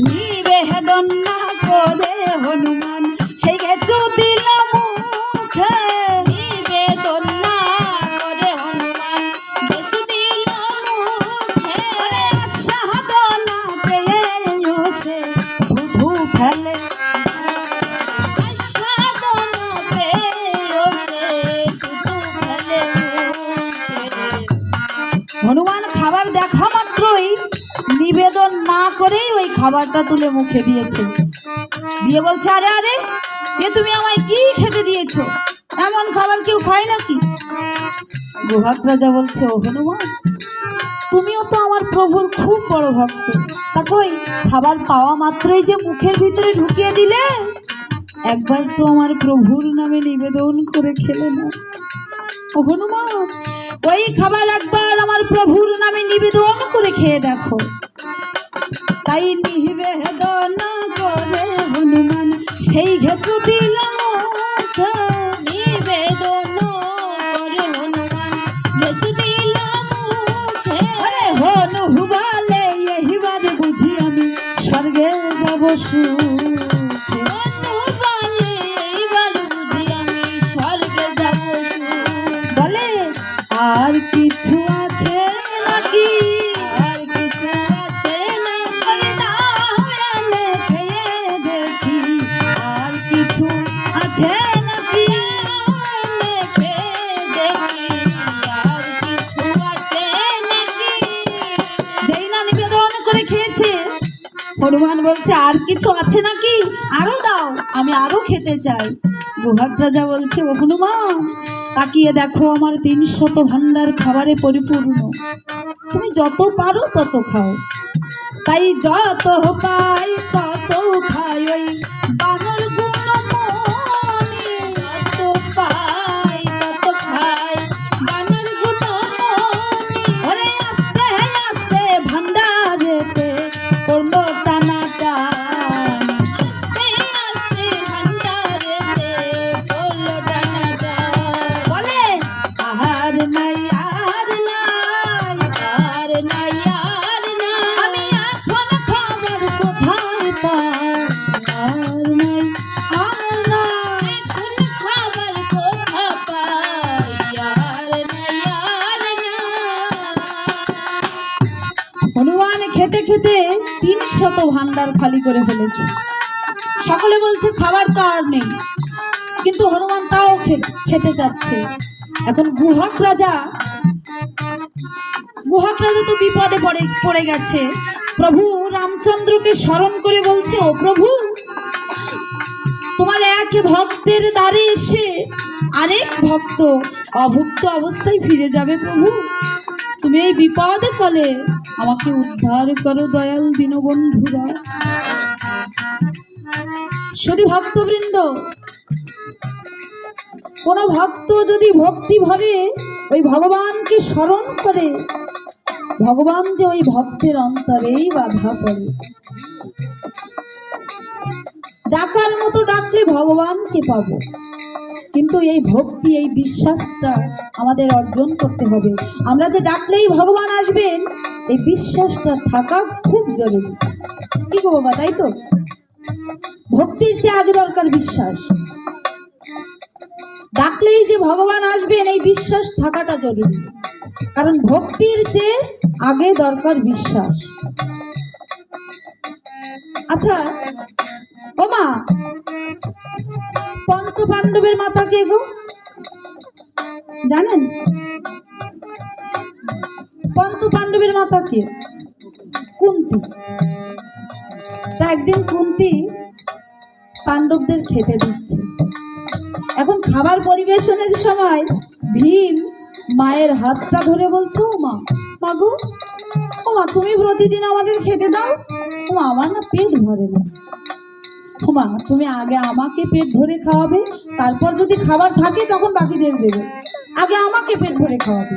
নিবেদন না করে হনুমান গুহাক রাজা বলছে, ও হনুমান, তুমিও তো আমার প্রভুর খুব বড় ভক্ত। তা কই, খাবার পাওয়া মাত্রই যে মুখের ভিতরে ঢুকিয়ে দিলে? একবার তো আমার প্রভুর নামে নিবেদন করে খেলে না। ও হনুমান, ওই খাবার একবার আমার প্রভুর নামে নিবেদন করে খেয়ে দেখো। তাই নিবেদন করে হনুমান, সেই ঘেটু দিল যাব হনুমান বলছে, আর কিছু আছে নাকি? আরও দাও, আমি আরও খেতে চাই। গুহার রাজা বলছে, ও হনুমান, তাকিয়ে দেখো আমার তিন শত ভান্ডার খাবারে পরিপূর্ণ। তুমি যত পারো তত খাও। তাই যত পাই তত খাই ওই বানর করে ফেলেছে। সকলে বলছে, খাবার তো আর নেই। কিন্তু হনুমান তাও খেতে চাচ্ছে। এখন গুহক রাজা গুহক রাজা তো বিপদে পড়ে পড়ে গেছে। প্রভু, রামচন্দ্রকে স্মরণ করে বলছে, ও প্রভু, তোমার এক ভক্তের দ্বারে এসে আরেক ভক্ত অভুক্ত অবস্থায় ফিরে যাবে প্রভু। তুমি এই বিপদের ফলে আমাকে উদ্ধার করো দয়াল দীনবন্ধুরা। শুধু ভক্তবৃন্দ, কোন ভক্ত যদি ভক্তি ভরে, ওই ভগবানকে স্মরণ করে, ভগবান যে ওই ভক্তের অন্তরেই বাধা পড়ে। ডাকার মতো ডাকলে ভগবানকে পাবো। কিন্তু এই ভক্তি, এই বিশ্বাসটা আমাদের অর্জন করতে হবে। আমরা যে ডাকলেই ভগবান আসবেন এই বিশ্বাসটা থাকা খুব জরুরি। কি গো বাবা, তাই তো? ভক্তির চেয়ে আগে দরকার বিশ্বাস। ডাকলেই যে ভগবান আসবেন, এই বিশ্বাস থাকাটা জরুরি। কারণ ভক্তির চেয়ে আগে দরকার বিশ্বাস। আচ্ছা ও মা পঞ্চ পাণ্ডবের মাথা কে গো? জানেন? পঞ্চ পাণ্ডবের মাথা কে? কুন্তি। তা একদিন কুন্তি পাণ্ডবদের খেতে দিচ্ছে। এখন খাবার পরিবেশনের সময় ভীম মায়ের হাতটা ধরে বলছে, ও মা মাগো ও মা, তুমি প্রতিদিন আমাদের খেতে দাও? ও আমার না পেট ভরে না। ও মা, তুমি আগে আমাকে পেট ভরে খাওয়াবে, তারপর যদি খাবার থাকে তখন বাকিদের দেবে। আগে আমাকে পেট ভরে খাওয়াবে।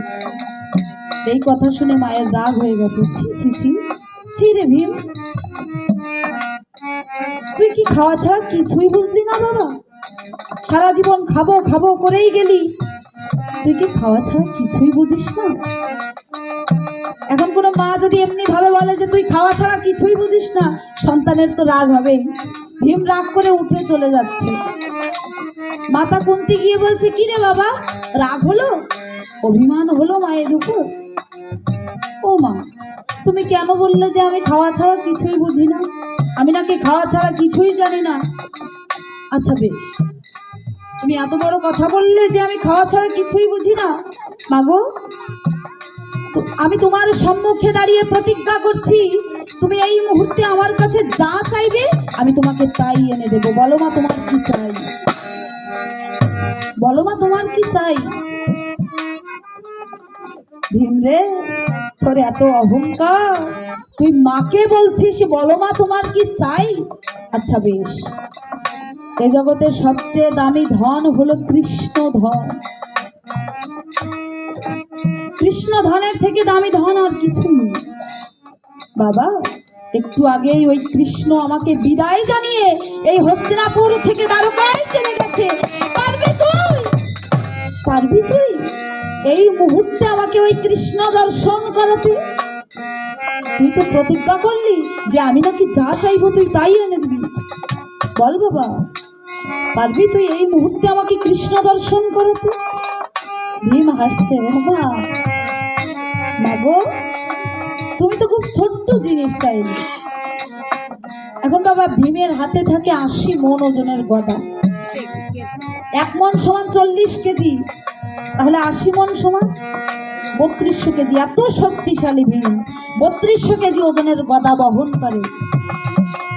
এই কথা শুনে মায়ের রাগ হয়ে গেছে। ছি ছি ছি ছি রে ভীম। তুই কি খাওয়া ছাড়া কিছুই বুঝলি না বাবা? সারা জীবন খাব খাব করেই গেলি। তুই কি খাওয়া ছাড়া কিছুই বুঝিস না? এখন কোনো মা যদি এমনি ভাবে বলে যে তুই খাওয়া ছাড়া কিছুই বুঝিস না, সন্তানের তো রাগ হবেই। ভীম রাগ করে উঠে চলে যাচ্ছে। মাতা কুন্তি গিয়ে বলছে, কি রে বাবা, রাগ হলো? অভিমান হলো মায়ের উপর? ও মা, তুমি কেন বললে যে আমি খাওয়া ছাড়া কিছুই বুঝি না? আমি নাকি খাওয়া ছাড়া কিছুই জানি না? আচ্ছা বেশ, তুমি এত বড় কথা বললে যে আমি খাওয়া ছাড়া কিছুই বুঝি না? মাগো আমি তোমার সম্মুখে দাঁড়িয়ে প্রতিজ্ঞা করছি। তুমি এই মুহূর্তে আমার কাছে যা চাইবে, আমি তোমাকে তাই এনে দেবো। বলো মা, তোমার কি চাই? বলো মা, তোমার কি চাই? ভীম রে, তোর এত অহংকার। তুই মাকে বলছিস, বলো মা, তোমার কি চাই? আচ্ছা বেশ। এ জগতের সবচেয়ে দামি ধন হলো কৃষ্ণ ধন। কৃষ্ণ ধনের থেকে দামি ধন আর কিছুই নেই। বাবা, একটু আগেই ওই কৃষ্ণ আমাকে বিদায় জানিয়ে এই হস্তিনাপুর থেকে দ্বারকায় চলে গেছে। পারবি তুই? পারবি তুই? এই মুহূর্তে আমাকে ওই কৃষ্ণ দর্শন করাতে। তুই তো প্রতিজ্ঞা করলি যে আমি নাকি যা চাইব তুই তাই এনে দিবি। বল বাবা, পারবি তুই এই মুহূর্তে আমাকে কৃষ্ণ দর্শন করাতে? ভীম হাসছে বাবা। মাগো তুমি তো খুব ছোট্ট জিনিস চাইলে। এখন বাবা ভীমের হাতে থাকে আশি মন ওজনের গদা। এক মন সমান চল্লিশ কেজি। তাহলে আশি মন সমান বত্রিশশো কেজি। এত শক্তিশালী ভীম। বত্রিশশো কেজি ওজনের গদা বহন করে।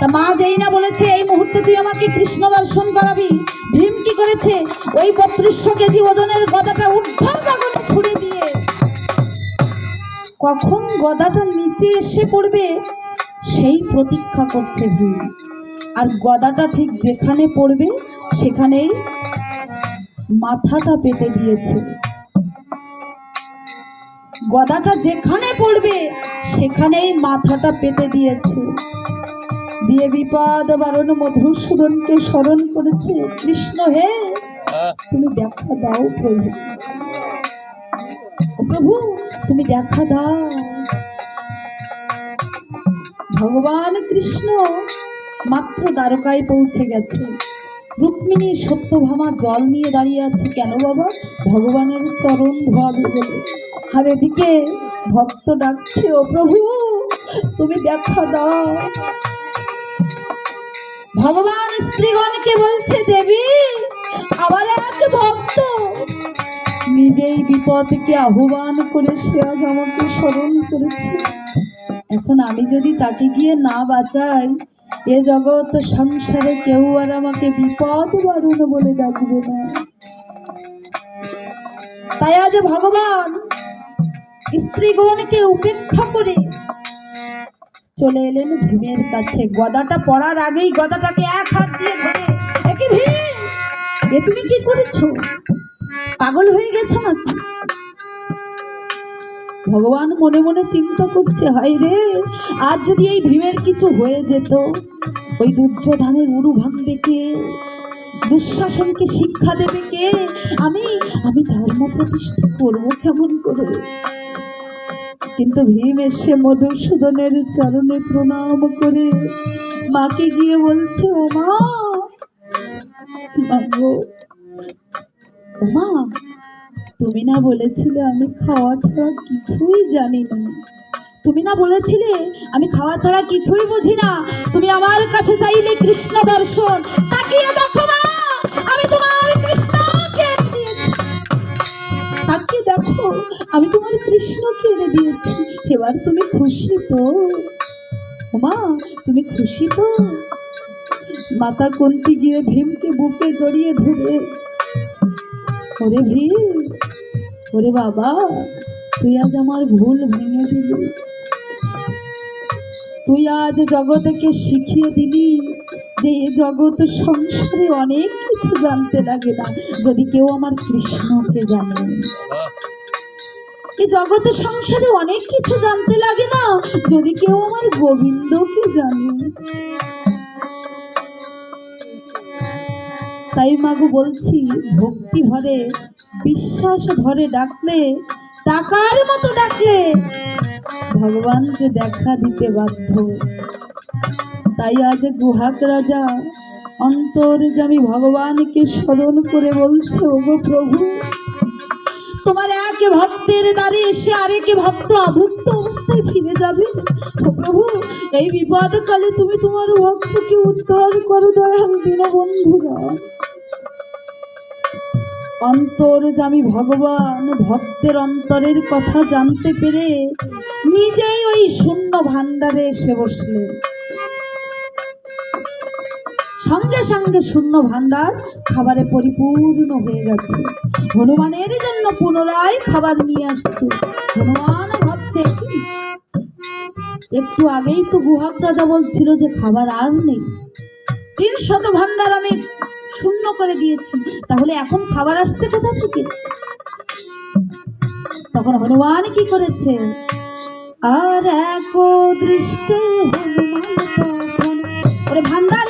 তা মা যেই না বলেছে, এই মুহূর্তে তুই আমাকে কৃষ্ণ দর্শন করাবি। ভীম কি করেছে? ওই বত্রিশশো কেজি ওজনের গদাটা উদ্ধার ছুড়ে দিয়ে। কখন গদাটা নিচে এসে পড়বে, সেই প্রতীক্ষা করছে ভীম। আর গদাটা ঠিক যেখানে পড়বে, সেখানেই মাথাটা পেতে দিয়েছে। গদাটা যেখানে পড়বে, সেখানেই মাথাটা পেতে দিয়েছে। দিয়ে বিপদ বারণ মধুসূদনকে স্মরণ করেছে। কৃষ্ণ হে তুমি দেখা দাও প্রভু। প্রভু তুমি দেখা দাও। ভগবান কৃষ্ণ মাত্র দ্বারকায় পৌঁছে গেছে। রুক্মিণী সত্যভামা জল নিয়ে দাঁড়িয়ে আছে। কেন বাবা? ভগবানের চরণ ধোয়াবে বলে আর এদিকে ভক্ত ডাকছে ও প্রভু তুমি দেখা দাও। ভগবান স্ত্রীগণকে বলছে, দেবী, আবার এক ভক্ত নিজেই বিপদকে আহ্বান করে সে আজ আমাকে স্মরণ করেছে। এখন আমি যদি তাকে গিয়ে না বাঁচাই, এ জগৎ সংসারে কেউ আর আমাকে বিপদ বারণ বলে ডাকবে না। তাই আজ ভগবান স্ত্রীগণকে উপেক্ষা করে চলে এলেন ভীমের কাছে। গদাটা পড়ার আগেই গদাটাকে এক হাত দিয়ে ধরে একে ভীম? এ তুমি কি করেছ? পাগল হয়ে গেছো নাকি? ভগবান মনে মনে চিন্তা করছে হাই রে, আজ যদি এই ভীমের কিছু হয়ে যেত, ওই দুর্যোধনের উড়ু ভাঙবে কে? দুঃশাসনকে শিক্ষা দেবে কে? আমি আমি ধর্ম প্রতিষ্ঠা করব কেমন করে? কিন্তু ভীম এসে মধুসূদনের চরণে প্রণাম করে মাকে গিয়ে বলছে, ও মা মা তুমি না বলেছিলে আমি খাওয়া ছাড়া কিছুই জানি না। তুমি না বলেছিলে আমি খাওয়া ছাড়া কিছুই বুঝি না। তুমি আমার কাছে চাইলে কৃষ্ণ দর্শন, তাকিয়ে দেখো মা দেখো আমি তোমার কৃষ্ণকে এনে দিয়েছি। এবার তুমি খুশি তো? মা তুমি খুশি তো? মাতা কুন্তি গিয়ে ভীমকে বুকে জড়িয়ে ধরে? ওরে ভীম, ওরে বাবা, তুই আজ আমার ভুল ভেঙে দিলি। তুই আজ জগৎকে শিখিয়ে দিলি যে এ জগৎ সংসারে অনেক কিছু জানতে লাগে না, যদি কেউ আমার কৃষ্ণকে জানে। এই জগৎ সংসারে অনেক কিছু জানতে লাগে না, যদি কেউ আমার গোবিন্দকে জানে। তাই মাগু বলছি, ভক্তি ভরে, বিশ্বাস ভরে ডাকলে, টাকার মতো ডাকলে, ভগবান যে দেখা দিতে বাধ্য। তাই আজ গুহাক রাজা অন্তর্যামী ভগবানকে স্মরণ করে বলছে, ওগো প্রভু তোমার এক ভক্তের দ্বারে এসে আরেক ভক্ত আভুক্ত অবস্থায় ফিরে যাবে। প্রভু, এই বিপদ কালে তুমি তোমার ভক্তকে উদ্ধার করো দয়াল দীনবন্ধুরা। অন্তর্যামী ভগবান, ভক্তের অন্তরের কথা জানতে পেরে নিজেই ওই শূন্য ভাণ্ডারে এসে বসলেন। সঙ্গে সঙ্গে শূন্য ভাণ্ডার খাবারে পরিপূর্ণ হয়ে গেছে। হনুমানের জন্য পুনরায় খাবার নিয়ে আসছে। হনুমান ভাবছে একটু আগেই তো গুহাক রাজা বলছিল যে খাবার আর নেই। তিন শত ভাণ্ডার আমি শূন্য করে দিয়েছি। তাহলে এখন খাবার আসছে কোথা থেকে? তখন হনুমান কি করেছে? আর এক দৃষ্টি হনুমান ভান্ডারে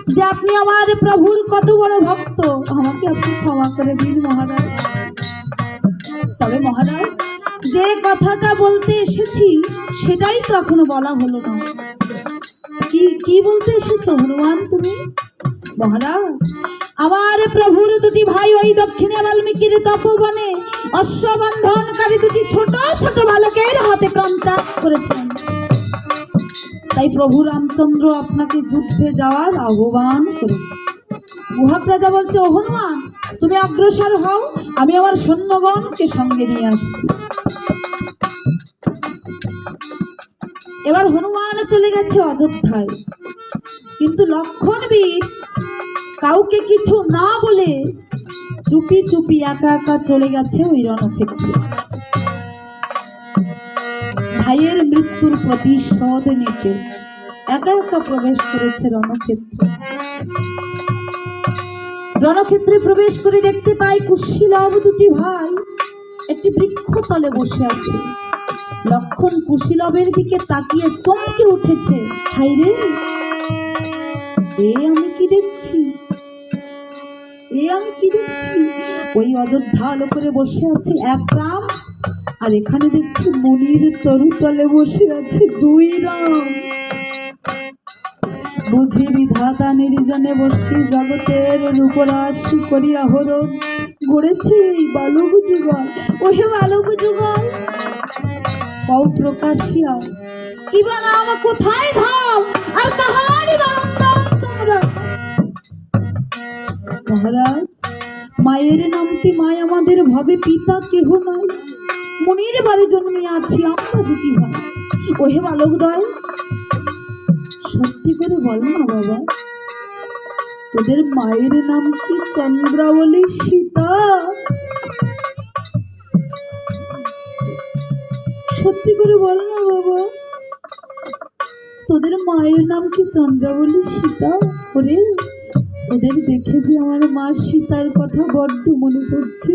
যে আপনি আমার প্রভুর কত বড় ভক্ত। আমাকে আপনি ক্ষমা করে দিন, মহারাজ। তবে মহারাজ, যে কথাটা বলতে এসেছি, সেটাই তো এখনও বলা হলো না। কি কি বলতে এসেছ, হনুমান তুমি? মহারাজ, আমার প্রভুর দুটি ভাই ওই দক্ষিণে বাল্মীকির তপবনে অশ্ববন্ধনকারী দুটি ছোট ছোট বালকের হাতে প্রাণ ত্যাগ করেছেন। তাই প্রভু রামচন্দ্র আপনাকে যুদ্ধে যাওয়ার আহ্বান করেছে। গুহাক রাজা বলছে ও হনুমান তুমি অগ্রসর হও, আমি আমার সৈন্যগণকে সঙ্গে নিয়ে আসছি। এবার হনুমান চলে গেছে অযোধ্যায়। কিন্তু লক্ষণ বীর কাউকে কিছু না বলে চুপি চুপি একা একা চলে গেছে ওই রণক্ষেত্রে ভাইয়ের মৃত্যুর প্রতিশোধ নিতে। একা একা প্রবেশ করেছে রণক্ষেত্রে। রণক্ষেত্রে প্রবেশ করে দেখতে পাই কুশীলব দুটি ভাই একটি বৃক্ষতলে বসে আছে। লক্ষণ কুশীলবের দিকে তাকিয়ে চমকে উঠেছে। হাই রে! এ আমি কি দেখছি? এ আমি কি দেখছি? ওই অযোধ্যা আলো করে বসে আছে এক রাম আর এখানে দেখছি মনির তরুতলে বসে আছে দুই রাম। বুঝি বিধাতা নিরিজনে বসি জগতের রূপরাশি করিয়া হরণ গড়েছে এই বালক যুগল। ওহে বালক যুগল, কও প্রকাশিয়া কিবা নাম কোথায় ধাম, আর কাহারি মহারাজ, মায়ের নামটি মায় আমাদের ভাবে, পিতা কেহ নাই। মনির বাড়ি জন্মে আছি আমরা দুটি ভাই। ওহে বালক দয় সত্যি করে বল না বাবা, তোদের মায়ের নাম কি চন্দ্রাবলী সীতা? সত্যি করে বল না বাবা, তোদের মায়ের নাম কি চন্দ্রাবলী সীতা? ওরে, তোদের দেখে যে আমার মা সীতার কথা বড্ড মনে পড়ছে।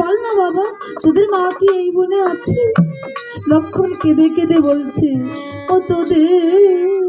বল না বাবা, তোদের মা কি এই বনে আছে? লক্ষণ কেঁদে কেঁদে বলছে, ও তোদের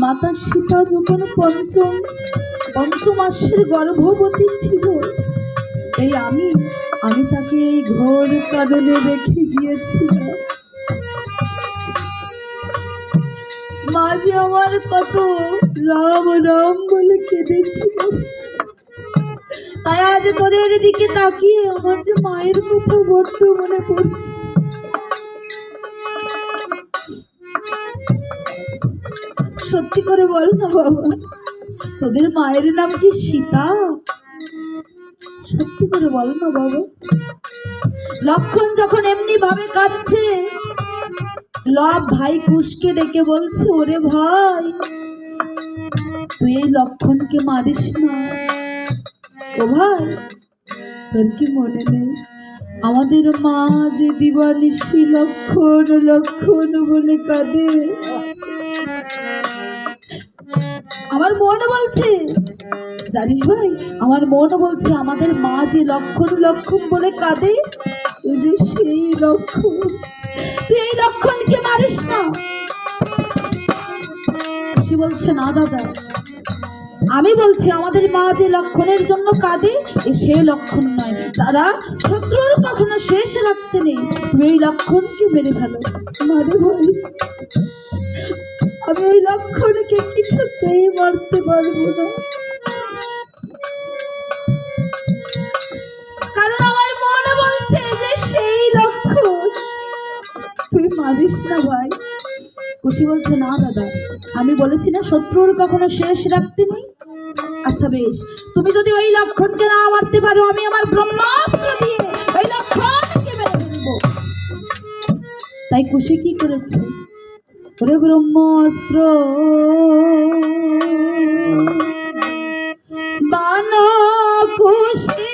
মাতা সীতা যখন পঞ্চম পঞ্চম মাসের গর্ভবতী ছিল এই আমি আমি তাকে এই ঘোর কারণে রেখে গিয়েছিলাম। মাঝে আমার কত রাম রাম বলে কেঁদেছিল, তাই আজ তোদের দিকে তাকিয়ে আমার যে মায়ের কথা বড্ড মনে পড়ছে। সত্যি করে বল না বাবা। তোদের মায়ের নাম কি সীতা? সত্যি করে বল না বাবা। লক্ষণ যখন এমনি ভাবে কাঁদছে, লব ভাই কুশকে ডেকে বলছে, ওরে ভাই, তুই এই লক্ষণকে মারিস না। ও ভাই, তোর কি মনে নেই? আমাদের মা যে দিবানিশি লক্ষণ লক্ষণ বলে কাঁদে। আমার মন বলছে। জানিস ভাই, আমার মন বলছে আমাদের মা যে লক্ষণ লক্ষণ বলে কাঁদে সেই লক্ষণ। তুই এই লক্ষণকে মারিস না। সে বলছে, না দাদা আমি বলছি, আমাদের মা যে লক্ষণের জন্য কাঁদে সে লক্ষণ নয়। দাদা, শত্রুর কখনো শেষ রাখতে নেই। তুমি এই লক্ষণকে মেরে ফেলো। আমি ওই লক্ষণকে কিছুতেই মারতে পারব না। কারণ আমার মনে বলছে যে, সেই লক্ষণ। তুই মারিস না ভাই। খুশি বলছে, না দাদা, আমি বলেছি না শত্রুর কখনো শেষ রাখতে নেই। আচ্ছা বেশ, তুমি যদি ওই লক্ষণকে না মারতে পারো, আমি আমার ব্রহ্মাস্ত্র দিয়ে ওই লক্ষণকে মেরে ফেলব। তাই খুশি কি করেছে? ওরে ব্রহ্মাস্ত্র। বান খুশি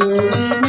ওরে